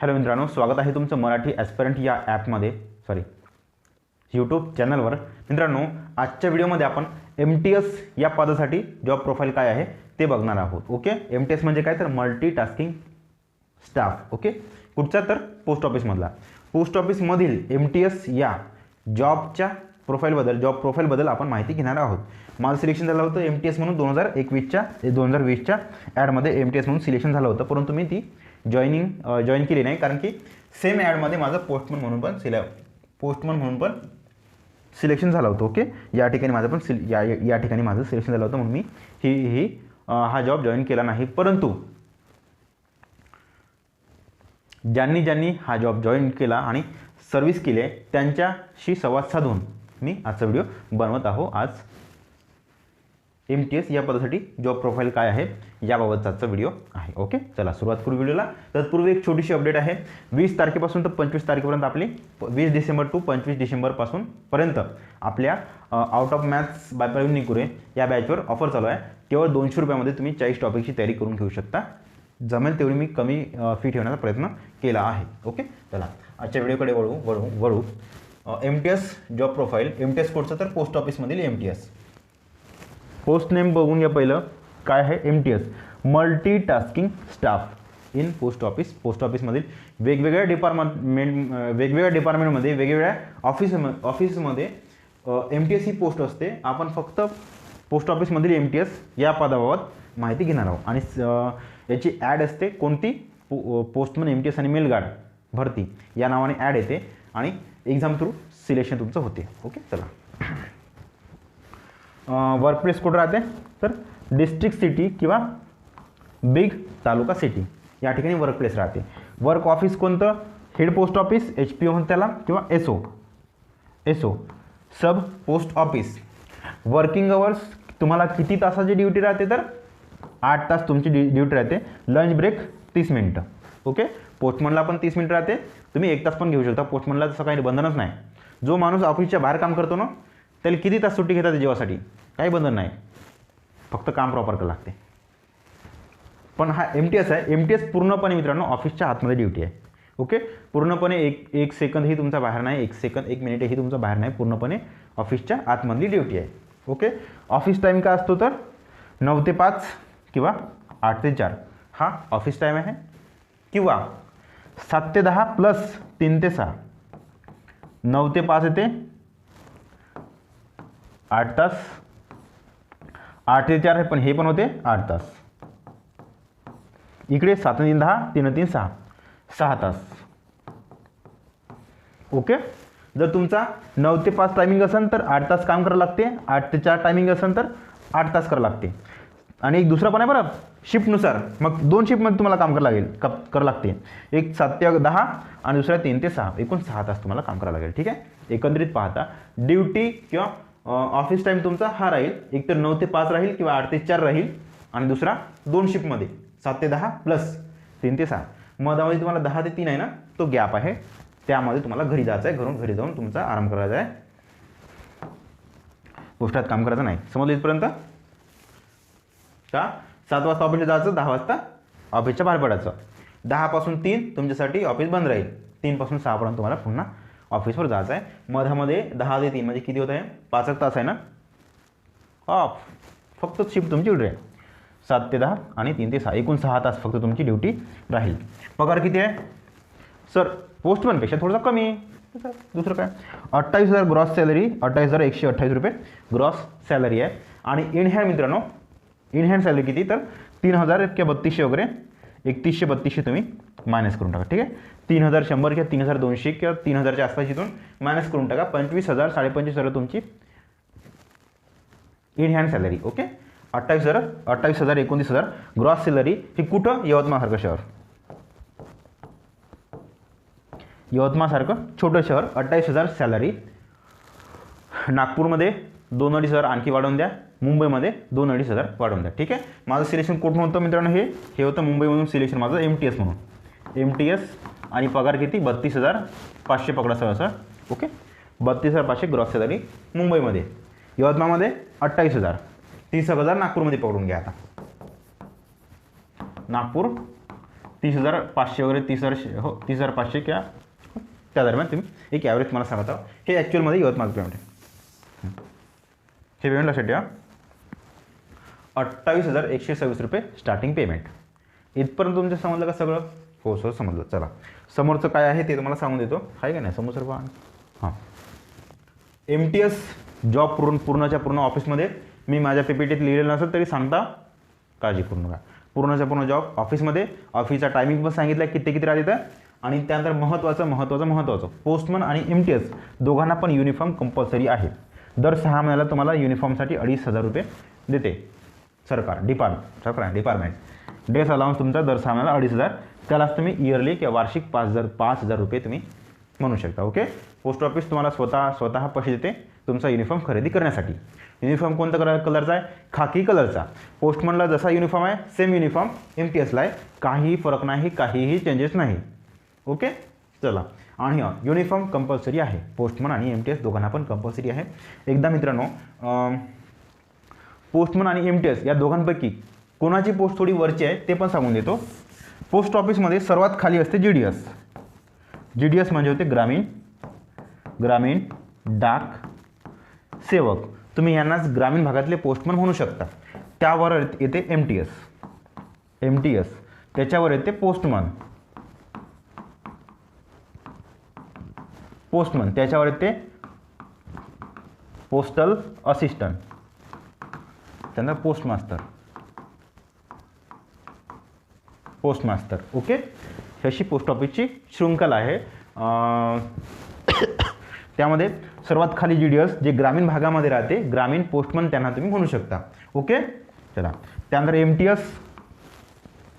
Hello मित्रांनो स्वागत आहे तुमचं मराठी ॲस्परंट या ॲपमध्ये सॉरी यूट्यूब चॅनलवर मित्रांनो आजच्या व्हिडिओमध्ये आपण एम टी एस या पदासाठी जॉब प्रोफाईल काय आहे ते बघणार आहोत ओके एम टी एस म्हणजे काय? तर मल्टी टास्किंग स्टाफ ओके कुठचा तर पोस्ट ऑफिसमधला पोस्ट ऑफिसमधील एम टी एस या जॉबच्या प्रोफाईलबद्दल जॉब प्रोफाईलबद्दल आपण माहिती घेणार आहोत. माझं सिलेक्शन झालं होतं एम टी एस म्हणून दोन हजार एकवीसच्या दोन हजार वीसच्या ॲडमध्ये एम टी एस म्हणून सिलेक्शन झालं होतं परंतु मी ती जॉईनिंग जॉईन केली नाही. कारण की सेम ॲडमध्ये माझं पोस्टमन म्हणून पण सिले पोस्टमन म्हणून पण सिलेक्शन झालं होतं ओके या ठिकाणी माझं पण सिल या या ठिकाणी माझं सिलेक्शन झालं होतं म्हणून मी ही ही हा जॉब जॉईन केला नाही. परंतु ज्यांनी ज्यांनी हा जॉब जॉईन केला आणि सर्व्हिस केली आहे त्यांच्याशी संवाद साधून मी आजचा व्हिडिओ बनवत आहो. आज एम टी एस या पदासाठी जॉब प्रोफाईल काय आहे याबाबतचा आजचा व्हिडिओ आहे. ओके चला सुरुवात करू व्हिडिओला तत्पूर्वी एक छोटीशी अपडेट आहे. वीस तारखेपासून तर पंचवीस तारखेपर्यंत आपली वीस डिसेंबर टू पंचवीस डिसेंबरपासून पर्यंत आपल्या out of maths by Praveen Nikure या बॅचवर ऑफर चालू आहे. केवळ दोनशे रुपयामध्ये तुम्ही चाळीस टॉपिकची तयारी करून घेऊ शकता. जमेल तेवढी मी कमी फी ठेवण्याचा प्रयत्न केला आहे. ओके चला आजच्या व्हिडिओकडे वळू वळू वळू. M T S job profile M T S कोडचं तर पोस्ट ऑफिसमधील M T S post name बघून घ्या पहिलं. काय आहे? M T S multi tasking staff in post office post ऑफिसमधील वेगवेगळ्या डिपार्टमेंट वेगवेगळ्या डिपार्टमेंटमध्ये वेगवेगळ्या ऑफिस ऑफिसमध्ये एम टी एस ही पोस्ट असते. आपण फक्त पोस्ट ऑफिसमधील एम टी एस या पदाबाबत माहिती घेणार आहोत. आणि याची ॲड असते कोणती? पो पोस्टमन एम टी एस आणि मेलगार्ड भरती. या नावाने ॲड येते. आणि एक्झाम थ्रू सिलेक्शन तुमचं होते. ओके चला. वर्क प्लेस कुठं राहते? तर डिस्ट्रिक्ट सिटी किंवा बिग तालुका सिटी या ठिकाणी वर्क प्लेस राहते. वर्क ऑफिस कोणतं? Head post office H P O म्हणतात त्याला किंवा S O S O sub post office working hours तुम्हाला किती तासाची ड्युटी राहते तर? आठ तास तुमची ड्यु ड्युटी राहते. लंच ब्रेक तीस मिनटं ओके पोस्टमनला पण तीस मिनटं राहते. तुम्ही एक तास पण घेऊ शकता. पोस्टमनला तसं काही बंधनच नाही. जो माणूस ऑफिसच्या बाहेर काम करतो ना त्याला किती तास सुट्टी घेतात जेवासाठी? काही बंधन नाही. फक्त काम प्रॉपर करावं लागते. पण हा एम टी एस आहे. एम टी एस पूर्णपणे मित्रांनो ऑफिसच्या आतमध्ये ड्युटी आहे. ओके पूर्णपणे एक एक सेकंदही तुमचा बाहेर नाही एक सेकंद एक मिनिटही तुमचा बाहेर नाही. पूर्णपणे ऑफिसच्या आतमधली ड्युटी आहे. ओके ऑफिस टाईम काय असतो तर? नऊ ते पाच किंवा आठ ते चार. हा ऑफिस टाईम आहे. किंवा सात ते दहा प्लस तीन ते सहा. नऊ ते पाच येते. आठ तास. आठ ते चार आहे पण हे पण होते आठ तास. इकडे सात तीन दहा तीन तीन सहा. सहा तास. ओके? जर तुमचा नऊ ते पाच टायमिंग असेल तर आठ तास काम करावं लागते. आठ ते चार टायमिंग असेल तर आठ तास करावं लागते. आणि एक दुसरा पण आहे बरं. शिफ्टनुसार मग दोन शिफ्टमध्ये तुम्हाला काम करावं लागेल. कप करावं लागते. एक सात ते दहा आणि दुसऱ्या तीन ते सहा. एकूण सहा तास तुम्हाला काम करावं लागेल. ठीक आहे? एकंदरीत पाहता. ड्युटी किंवा ऑफिस टाईम तुमचा हा राहील. एक तर नऊ ते पाच राहील किंवा आठ ते चार राहील. आणि दुसरा दोन शिफ्टमध्ये सात ते दहा प्लस तीन ते सहा. मधामध्ये तुम्हाला दहा ते तीन आहे ना तो गॅप आहे. त्यामध्ये तुम्हाला घरी जायचं आहे. घरून घरी जाऊन तुमचा आराम करायचा आहे. पोस्टात काम करायचं नाही. समजलं इथपर्यंत? का? सात वाजता ऑफिसला जायचं दहा वाजता ऑफिसच्या बाहेर पडायचं. दहापासून तीन तुमच्यासाठी ऑफिस बंद राहील. तीनपासून सहापर्यंत तुम्हाला पुन्हा ऑफिसवर जायचं आहे मधामध्ये दहा ते तीन म्हणजे किती होत आहे? पाच एक तास आहे ना? ऑफ फक्त शिफ्ट तुमची ड्युटी आहे. सात ते दहा आणि तीन ते सहा. एकूण सहा तास फक्त तुमची ड्युटी राहील. पगार किती आहे? सर पोस्टमनपेक्षा थोडासा कमी. आहे दुसरं काय? अठ्ठावीस हजार ग्रॉस सॅलरी अठ्ठावीस हजार एकशे अठ्ठावीस रुपये ग्रॉस सॅलरी आहे. आणि इन हँड मित्रांनो इन हँड सॅलरी किती? तर तीन हजार इतक्या बत्तीसशे वगैरे एकतीसशे बत्तीसशे तुम्ही मायनस करून टाका ठीक आहे? तीन हजार शंभर किंवा तीन हजार दोनशे किंवा तीन हजारच्या आसपास इथून मायनस करून टाका पंचवीस हजार साडेपंचवीस हजार तुमची इन हँड सॅलरी ओके अठ्ठावीस हजार अठ्ठावीस हजार एकोणतीस हजार ग्रॉस सॅलरी ही कुठं? यवतमाळसारखं शहर. यवतमाळसारखं छोटं शहर अठ्ठावीस हजार सॅलरी नागपूरमध्ये दोन अडीच हजार आणखी वाढवून द्या. मुंबईमध्ये दोन अडीच हजार वाढवून द्या. ठीक आहे? माझं सिलेक्शन कुठून होतं मित्रांनो हे? हे होतं मुंबईमधून सिलेक्शन माझं एम टी एस म्हणून. एम टी एस आणि पगार किती? बत्तीस हजार पाचशे पकडा सर असं ओके? बत्तीस हजार पाचशे ग्रॉस सॅलरी मुंबईमध्ये. यवतमाळमध्ये अठ्ठावीस हजार. तीस हजार नागपूरमध्ये पकडून घ्या आता. नागपूर तीस हजार पाचशे वगैरे तीस हजार हो तीस हजार पाचशे किंवा त्या दरम्यान तुम्ही एक ॲव्हरेज मला सांगत हे ॲक्च्युअलमध्ये यवतमाळ पेमेंट आहे. हे पेमेंट लक्षात ठेवा. अठ्ठावीस हजार एकशे सव्वीस रुपये स्टार्टिंग पेमेंट इथपर्यंत तुमचं समजलं का सगळं? हो सर समजलं. चला. समोरचं काय आहे ते तुम्हाला सांगून देतो. आहे का नाही? समोर सर हां. एम टी एस जॉब पूर्ण पूर्णच्या पूर्ण ऑफिसमध्ये मी माझ्या पी पी टीत लिहिलेलं नसेल तरी सांगता काळजी करू नका. पूर्णच्या पूर्ण जॉब ऑफिसमध्ये ऑफिसचा टायमिंग पण सांगितलं आहे किती किती राहते आणि त्यानंतर महत्त्वाचं महत्त्वाचं महत्त्वाचं पोस्टमन आणि एम टी एस दोघांना पण युनिफॉर्म कंपल्सरी आहे. दर सहा महिन्याला तुम्हाला युनिफॉर्मसाठी अडीच हजार रुपये देते. सरकार डिपार्ट सरकार डिपार्टमेंट ड्रेस अलाउन्स तुमचा दर सहा महिन्याला अडीच हजार. त्यालाच तुम्ही इयरली किंवा वार्षिक पाच हजार पाच हजार रुपये तुम्ही म्हणू शकता ओके पोस्ट ऑफिस तुम्हाला स्वतः स्वतः पैसे देते तुमचा युनिफॉर्म खरेदी करण्यासाठी. युनिफॉर्म कोणता कलर कलरचा आहे? खाकी कलरचा पोस्टमनला जसा युनिफॉर्म आहे सेम युनिफॉर्म एम टी एसला आहे. काहीही फरक नाही काहीही चेंजेस नाही. ओके चला. आणि युनिफॉर्म कंपल्सरी आहे. पोस्टमन आणि एम टी एस दोघांना पण कंपल्सरी आहे. एकदा मित्रांनो पोस्टमन आणि एम टी एस या दोघांपैकी कोणाची पोस्ट थोडी वरची आहे ते पण सांगून देतो. पोस्ट ऑफिसमध्ये सर्वात खाली असते G D S G D S म्हणजे होते ग्रामीण ग्रामीण डाक सेवक. तुम्ही यांनाच ग्रामीण भागातले पोस्टमन म्हणू शकता. त्यावर येते M T S M T S त्याच्यावर येते पोस्टमन पोस्टमन त्याच्यावर येते पोस्टल असिस्टंट त्यांना post postmaster post master okay ही अशी पोस्ट ऑफिसची शृंखला आहे. त्यामध्ये सर्वात खाली जी डी एस जे ग्रामीण भागामध्ये राहते ग्रामीण पोस्टमन त्यांना तुम्ही म्हणू शकता. ओके चला. त्यानंतर M T S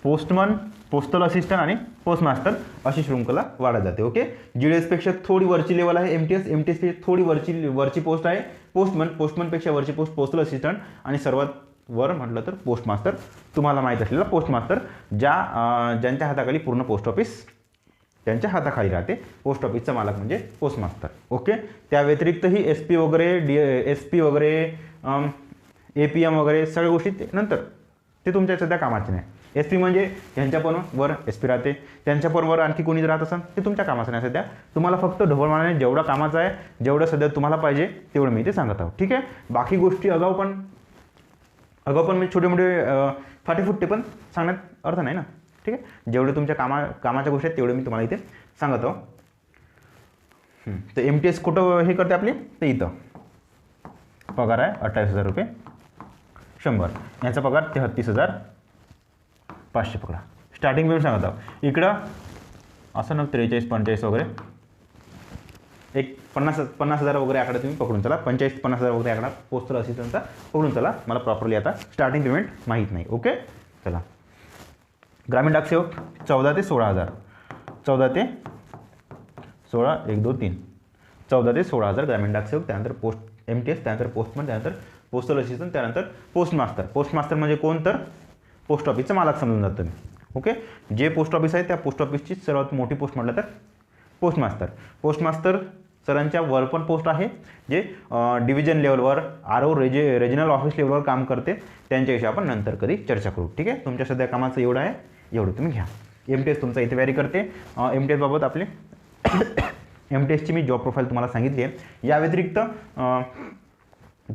postman postal assistant आणि पोस्ट मास्टर अशी शृंखला वाढत जाते ओके जी डी एसपेक्षा थोडी वरची लेवल आहे M T S M T एसपेक्षा थोडी वरची वरची पोस्ट आहे पोस्टमन पोस्टमनपेक्षा वरची पोस्ट पोस्टल असिस्टंट आणि सर्वात वर म्हटलं तर पोस्टमास्टर तुम्हाला माहीत असलेला पोस्ट मास्टर ज्या ज्यांच्या हाताखाली पूर्ण पोस्ट ऑफिस त्यांच्या हाताखाली राहते. पोस्ट ऑफिसचा मालक म्हणजे पोस्टमास्टर ओके त्या व्यतिरिक्तही एस पी वगैरे डी एस पी वगैरे ए पी एम वगैरे सगळ्या गोष्टी नंतर ते तुमच्या सध्या कामाचे नाही. एस पी म्हणजे ह्यांच्या पण वर एस पी राहते. त्यांच्या पण वर आणखी कोणी राहत असेल ते तुमच्या कामाचं नाही सध्या. तुम्हाला फक्त ढोबळमानाने जेवढं कामाचं आहे जेवढं सध्या तुम्हाला पाहिजे तेवढं मी ते सांगत आहोत. ठीक आहे? बाकी गोष्टी अगाऊ पण अगाऊ पण मी छोटे मोठे फाटेफुट्टे पण सांगण्यात अर्थ नाही ना? ठीक आहे? जेवढे तुमच्या कामा कामाच्या गोष्टी आहेत तेवढे मी तुम्हाला इथे सांगत आहो तर एम टी एस कुठं हे करते आपली? ते इथं. पगार आहे अठ्ठावीस हजार रुपये. शंभर. याचा पगार तेहत्तीस हजार. पाचशे पकडा. स्टार्टिंग पेमेंट सांगत आहोत. इकडं असं ना त्रेचाळीस पंचेचाळीस वगैरे. एक पन्नास पन्नास हजार वगैरे आकडा तुम्ही पकडून चला. पंचेचाळीस पन्नास हजार वगैरे आकडा पोस्टल असिस्टंटचा पकडून चला. मला प्रॉपरली आता स्टार्टिंग पेमेंट माहीत नाही. ओके चला. ग्रामीण डाक सेवक चौदा ते सोळा हजार. चौदा ते सोळा एक दोन तीन. चौदा ते सोळा हजार ग्रामीण डाक सेवक त्यानंतर पोस्ट एम टी एस त्यानंतर पोस्टमन त्यानंतर पोस्टल असिस्टंट त्यानंतर पोस्ट मास्टर पोस्ट म्हणजे कोण तर? पोस्ट ऑफिसचं मालक समजून जातं मी ओके जे पोस्ट ऑफिस आहे त्या पोस्ट ऑफिसची सर्वात मोठी पोस्ट म्हटलं तर पोस्ट मास्टर पोस्ट सरांच्या वर पण पोस्ट आहे जे डिव्हिजन लेवलवर आर ओ रेजे रेजनल ऑफिस लेवलवर काम करते. त्यांच्याविषयी आपण नंतर कधी चर्चा करू. ठीक आहे? तुमच्या सध्या कामाचं एवढं आहे एवढं तुम्ही घ्या. एम टी एस तुमचा इथे व्हॅरी करते. एम टी एसबाबत आपले एम टी एसची मी जॉब प्रोफाईल तुम्हाला सांगितली आहे. या व्यतिरिक्त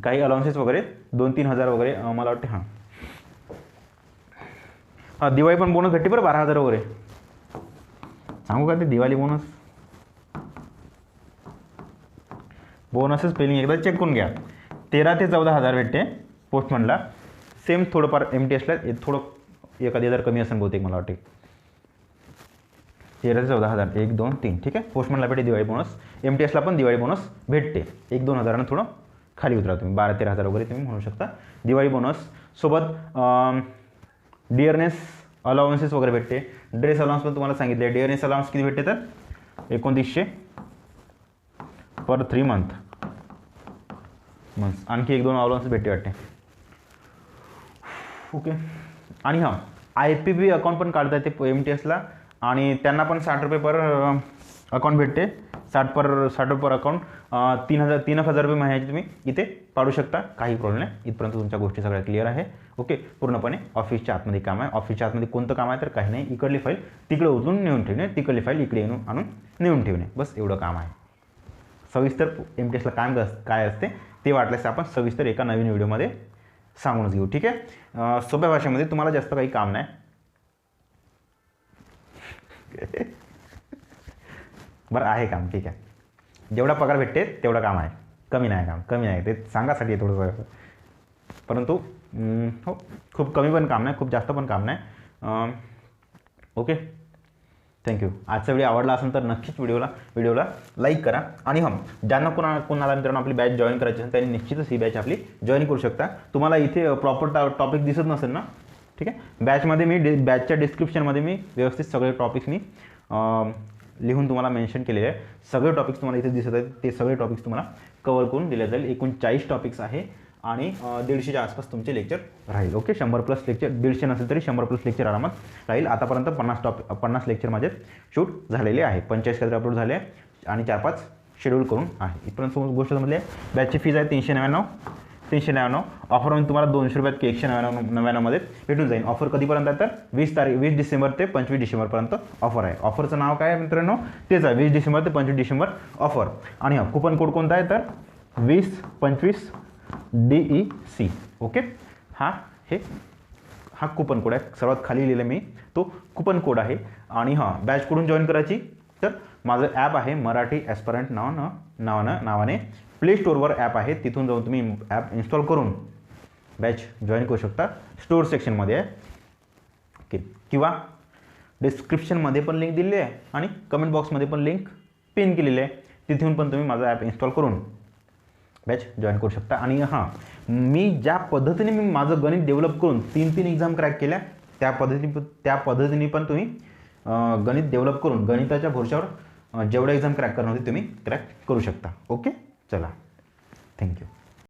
काही अलाउन्सेस वगैरे दोन तीन हजार वगैरे मला वाटते हां. हां दिवाळी पण बोनस भेटते बरं बारा हजार वगैरे. सांगू का ते दिवाळी बोनस बोनसच स्पेलिंग एकदा चेक करून घ्या. तेरा ते चौदा हजार भेटते पोस्टमनला सेम थोडंफार एम टी एसला थोडं एखादी हजार कमी असेल बहुतेक मला वाटते तेरा ते चौदा हजार एक दोन तीन ठीक आहे? पोस्टमनला भेटते दिवाळी बोनस एम टी एसला पण दिवाळी बोनस भेटते. एक दोन हजारानं थोडं खाली उतरा तुम्ही. बारा तेरा हजार वगैरे तुम्ही म्हणू शकता. दिवाळी बोनस सोबत डिअरनेस अलाउन्सेस वगैरे भेटते. ड्रेस अलाउन्स पण तुम्हाला सांगितले डिअरनेस अलाउन्स किती भेटते तर? एकोणतीसशे. पर थ्री मंथ मंथ आणखी एक दोन अलाउन्स भेटते वाटते. ओके आणि हां आय पी बी अकाउंट पण काढता येते एम टी एसला आणि त्यांना पण साठ रुपये पर अकाउंट भेटते. साठ पर साठ रुपये पर अकाउंट तीन हजार तीन एक हजार रुपये महिन्याचे तुम्ही इथे पाडू शकता. काही प्रॉब्लेम नाही. इथपर्यंत तुमच्या गोष्टी सगळ्या क्लिअर आहे. ओके पूर्णपणे ऑफिसच्या आतमध्ये काम आहे. ऑफिसच्या आतमध्ये कोणतं काम आहे तर काही नाही. इकडली फाईल तिकडे उचलून नेऊन ठेवणे. तिकडली फाईल इकडे येऊन आणून नेऊन ठेवणे. बस एवढं काम आहे. सविस्तर एम टी एसला काय काय असते ते वाटल्यास आपण सविस्तर एका नवीन व्हिडिओमध्ये सांगूनच घेऊ. ठीक आहे? सोप्या भाषेमध्ये तुम्हाला जास्त काही काम नाही. बरं आहे काम. ठीक आहे. जेवढा पगार भेटते तेवढं काम आहे. कमी नाही काम कमी नाही. ते सांगासाठी थोडंसं. परंतु हो खूप कमी पण काम नाही खूप जास्त पण काम नाही. ओके. थँक्यू आजचा व्हिडिओ आवडला असेल तर नक्कीच व्हिडिओला व्हिडिओला लाईक करा. आणि हम ज्यांना कोणा कोणाला मित्रांनो आपली बॅच जॉईन करायची असेल त्यांनी निश्चितच ही बॅच आपली जॉईन करू शकता. तुम्हाला इथे प्रॉपर टॉपिक दिसत नसेल ना? ठीक आहे? बॅचमध्ये मी डि बॅचच्या डिस्क्रिप्शनमध्ये मी व्यवस्थित सगळे टॉपिक्स मी लिहून तुम्हाला मेन्शन केलेले आहे. सगळे टॉपिक्स तुम्हाला इथे दिसत आहेत. ते सगळे टॉपिक्स तुम्हाला कवर करून दिले जाईल. एकूण चाळीस टॉपिक्स आहे आणि दीडशेच्या आसपास तुमचे लेक्चर राहील. ओके शंभर प्लस लेक्चर दीडशे नसेल तरी शंभर प्लस लेक्चर आरामात राहील. आतापर्यंत पन्नास टॉप पन्नास लेक्चर माझे शूट झालेले आहे. पंचेचाळीस काहीतरी अपलोड झाले आहे. आणि चार पाच शेड्यूल करून आहे. इथपर्यंत गोष्ट समजली आहे बॅचची फीज आहे तीनशे नव्याण्णव. तीनशे नव्याण्णव. ऑफरमध्ये तुम्हाला दोनशे रुपयात की एकशे नव्याण्णव नव्याण्णवमध्ये भेटून जाईल. ऑफर कधीपर्यंत आहे तर? वीस तारीख वीस डिसेंबर ते पंचवीस डिसेंबरपर्यंत ऑफर आहे. ऑफरचं नाव काय आहे मित्रांनो? तेच आहे वीस डिसेंबर ते पंचवीस डिसेंबर ऑफर आणि हा कुपन कोड कोणता आहे तर? वीस पंचवीस डी ई सी ओके हा हे हा कुपन कोड आहे. सर्वात खाली लिहिलं मी. तो कुपन कोड आहे. आणि हां बॅच कुठून जॉईन करायची. तर माझं ॲप आहे मराठी ॲस्परंट नावानं नावानं नावाने प्ले स्टोअरवर ॲप आहे. तिथून जाऊन तुम्ही ॲप इन्स्टॉल करून बॅच जॉईन करू शकता. स्टोअर सेक्शनमध्ये आहे. ओके किंवा डिस्क्रिप्शनमध्ये पण लिंक दिलेली आहे आणि कमेंट बॉक्समध्ये पण लिंक पिन केलेली आहे. तिथून पण तुम्ही माझं ॲप इन्स्टॉल करून बॅच जॉईन करू शकता. आणि हां मी ज्या पद्धतीने मी माझं गणित डेव्हलप करून तीन तीन एक्झाम क्रॅक केल्या त्या पद्धतीने त्या पद्धतीने पण तुम्ही गणित डेव्हलप करून गणिताच्या भरोशावर जेवढ्या एक्झाम क्रॅक करणार होती तुम्ही क्रॅक करू शकता. ओके चला. थँक्यू